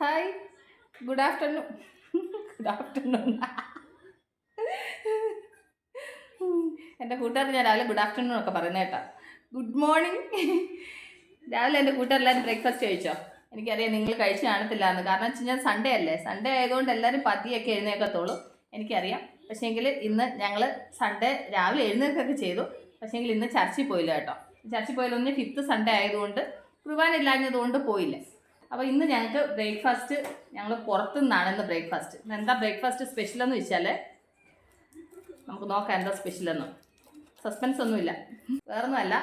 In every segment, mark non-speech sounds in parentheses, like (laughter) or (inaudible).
Hi good afternoon good afternoon എന്റെ കൂട്ടുകാർ ഞാൻ രാവിലെ ഗുഡ് ആഫ്റ്റർനൂൺ ഒക്കെ പറയുന്നത് കേട്ടോ. ഗുഡ് മോർണിംഗ് (laughs) രാവിലെ എന്റെ കൂട്ടുകാരെല്ലാവരും ബ്രേക്ക്ഫാസ്റ്റ് കഴിച്ചോ? എനിക്കറിയാം നിങ്ങൾ കഴിച്ച് കാണത്തില്ല എന്ന് കാരണം വെച്ച് കഴിഞ്ഞാൽ സൺഡേ അല്ലേ? സൺഡേ ആയതുകൊണ്ട് എല്ലാവരും പതിയൊക്കെ എഴുന്നേക്കത്തുള്ളൂ എനിക്കറിയാം. പക്ഷേങ്കിൽ ഇന്ന് ഞങ്ങൾ സൺഡേ രാവിലെ എഴുന്നേൽക്കൊക്കെ ചെയ്തു. പക്ഷേങ്കിൽ ഇന്ന് ചർച്ചിൽ പോയില്ല കേട്ടോ. ചർച്ചിൽ പോയില്ല ഒന്ന് ഫിഫ്ത്ത് സൺഡേ ആയതുകൊണ്ട് കുർബാന ഇല്ലാഞ്ഞതുകൊണ്ട് പോയില്ല. അപ്പോൾ ഇന്ന് ഞങ്ങൾക്ക് ബ്രേക്ക്ഫാസ്റ്റ് ഞങ്ങൾ പുറത്തു നിന്നാണ് ഇന്ന് ബ്രേക്ക്ഫാസ്റ്റ് ഇന്ന് എന്താ ബ്രേക്ക്ഫാസ്റ്റ് സ്പെഷ്യൽ എന്ന് വെച്ചാൽ നമുക്ക് നോക്കാം എന്താ സ്പെഷ്യൽ എന്ന്. സസ്പെൻസ് ഒന്നുമില്ല. വേറൊന്നുമല്ല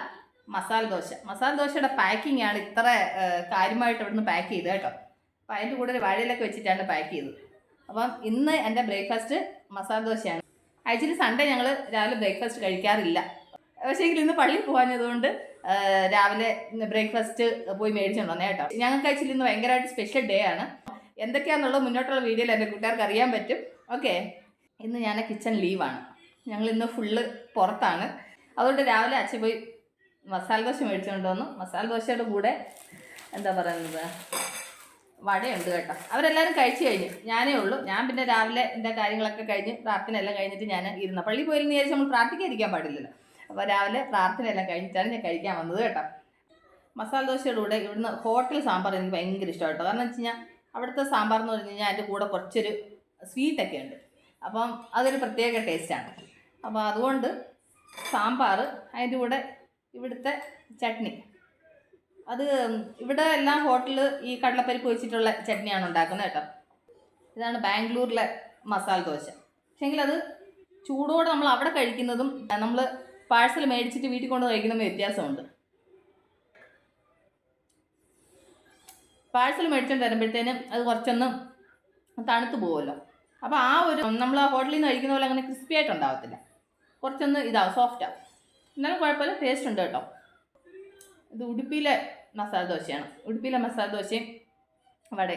മസാല ദോശ. മസാല ദോശയുടെ പാക്കിംഗ് ആണ് ഇത്ര കാര്യമായിട്ട് ഇവിടുന്ന് പാക്ക് ചെയ്ത് കേട്ടോ. അപ്പോൾ അതിന്റെ കൂടെ ഒരു വാഴയിലൊക്കെ വെച്ചിട്ടാണ് പാക്ക് ചെയ്തത്. അപ്പം ഇന്ന് എന്റെ ബ്രേക്ക്ഫാസ്റ്റ് മസാല ദോശയാണ്. ആക്ച്വലി സൺഡേ ഞങ്ങൾ രാവിലെ ബ്രേക്ക്ഫാസ്റ്റ് കഴിക്കാറില്ല. പക്ഷേ ഇന്ന് പള്ളിയിൽ പോകാഞ്ഞതുകൊണ്ട് രാവിലെ ബ്രേക്ക്ഫാസ്റ്റ് പോയി മേടിച്ചുകൊണ്ട് വന്നേ കേട്ടോ. ഞങ്ങൾക്ക് ആക്ച്വലി ഇന്ന് ഭയങ്കരമായിട്ട് സ്പെഷ്യൽ ഡേ ആണ്. എന്തൊക്കെയാണെന്നുള്ളത് മുന്നോട്ടുള്ള വീഡിയോയിൽ എന്റെ കൂട്ടുകാർക്ക് അറിയാൻ പറ്റും. ഓക്കെ ഇന്ന് ഞാൻ കിച്ചൺ ലീവാണ് ഞങ്ങൾ ഇന്ന് ഫുള്ള് പുറത്താണ്. അതുകൊണ്ട് രാവിലെ അച്ഛൻ പോയി മസാല ദോശ മേടിച്ചുകൊണ്ട് വന്നു. മസാല ദോശയുടെ കൂടെ എന്താ പറയുന്നത്? വടയുണ്ട് കേട്ടോ. അവരെല്ലാവരും കഴിച്ചു കഴിഞ്ഞു. ഞാനേ ഉള്ളൂ. ഞാൻ പിന്നെ രാവിലെ എന്റെ കാര്യങ്ങളൊക്കെ കഴിഞ്ഞ് പ്രാർത്ഥന എല്ലാം കഴിഞ്ഞിട്ട് ഞാൻ ഇരുന്ന. പള്ളി പോയിരുന്നു വിചാരിച്ച് നമ്മൾ പ്രാർത്ഥിക്കാതിരിക്കാൻ പാടില്ലല്ലോ. അപ്പോൾ രാവിലെ പ്രാർത്ഥന എല്ലാം കഴിഞ്ഞിട്ടാണ് ഞാൻ കഴിക്കാൻ വന്നത് കേട്ടോ. മസാല ദോശയുടെ കൂടെ ഇവിടുന്ന് ഹോട്ടൽ സാമ്പാർ എനിക്ക് ഭയങ്കര ഇഷ്ടമാണ് കേട്ടോ. കാരണം വെച്ച് കഴിഞ്ഞാൽ അവിടുത്തെ സാമ്പാർ എന്ന് പറഞ്ഞു കഴിഞ്ഞാൽ അതിന്റെ കൂടെ കുറച്ചൊരു സ്വീറ്റൊക്കെ ഉണ്ട്. അപ്പം അതൊരു പ്രത്യേക ടേസ്റ്റാണ് അപ്പോൾ അതുകൊണ്ട് സാമ്പാർ അതിന്റെ കൂടെ ഇവിടുത്തെ ചട്നി. അത് ഇവിടെ എല്ലാം ഹോട്ടലിൽ ഈ കടലപ്പരിപ്പ് വെച്ചിട്ടുള്ള ചട്നിയാണ് ഉണ്ടാക്കുന്നത് കേട്ടോ. ഇതാണ് ബാംഗ്ലൂരിലെ മസാല ദോശ. പക്ഷേങ്കിൽ അത് ചൂടോടെ നമ്മൾ അവിടെ കഴിക്കുന്നതും നമ്മൾ പാഴ്സൽ മേടിച്ചിട്ട് വീട്ടിൽ കൊണ്ട് കഴിക്കുന്ന വ്യത്യാസമുണ്ട്. പാഴ്സൽ മേടിച്ചുകൊണ്ട് വരുമ്പോഴത്തേനും അത് കുറച്ചൊന്ന് തണുത്തു പോകുമല്ലോ അപ്പോൾ ആ ഒരു നമ്മൾ ആ ഹോട്ടലിൽ നിന്ന് കഴിക്കുന്ന പോലെ അങ്ങനെ ക്രിസ്പി ആയിട്ട് ഉണ്ടാകത്തില്ല കുറച്ചൊന്ന് ഇതാവും സോഫ്റ്റ് ആവും എന്നാലും കുഴപ്പമില്ല ടേസ്റ്റ് ഉണ്ട് കേട്ടോ. ഇത് ഉടുപ്പിയിലെ മസാല ദോശയാണ്. ഉടുപ്പിയിലെ മസാല ദോശയും വട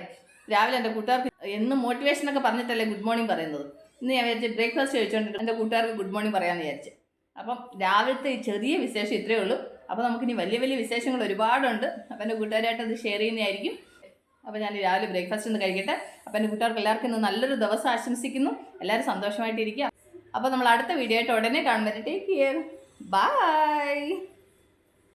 രാവിലെ എന്റെ കൂട്ടുകാർക്ക് എന്നും മോട്ടിവേഷൻ ഒക്കെ പറഞ്ഞിട്ടല്ലേ ഗുഡ് മോർണിംഗ് പറയുന്നത്. ഇന്ന് ഞാൻ വിചാരിച്ചു ബ്രേക്ക്ഫാസ്റ്റ് കഴിച്ചുകൊണ്ട് എന്റെ കൂട്ടുകാർക്ക് ഗുഡ് മോർണിംഗ് പറയാമെന്ന് വിചാരിച്ചു. അപ്പം രാവിലത്തെ ഈ ചെറിയ വിശേഷം ഇത്രയേ ഉള്ളൂ. അപ്പോൾ നമുക്കിനി വലിയ വലിയ വിശേഷങ്ങൾ ഒരുപാടുണ്ട്. അപ്പം എന്റെ കൂട്ടുകാരായിട്ട് അത് ഷെയർ ചെയ്യുന്നതായിരിക്കും. അപ്പോൾ ഞാൻ രാവിലെ ബ്രേക്ക്ഫാസ്റ്റ് ഒന്ന് കഴിക്കട്ടെ. അപ്പം എന്റെ കൂട്ടുകാർക്ക് എല്ലാവർക്കും ഇന്ന് നല്ലൊരു ദിവസം ആശംസിക്കുന്നു. എല്ലാവരും സന്തോഷമായിട്ടിരിക്കുക. അപ്പോൾ നമ്മൾ അടുത്ത വീഡിയോ ആയിട്ട് ഉടനെ കാണുന്നത് ടേക്ക് കെയർ ബൈ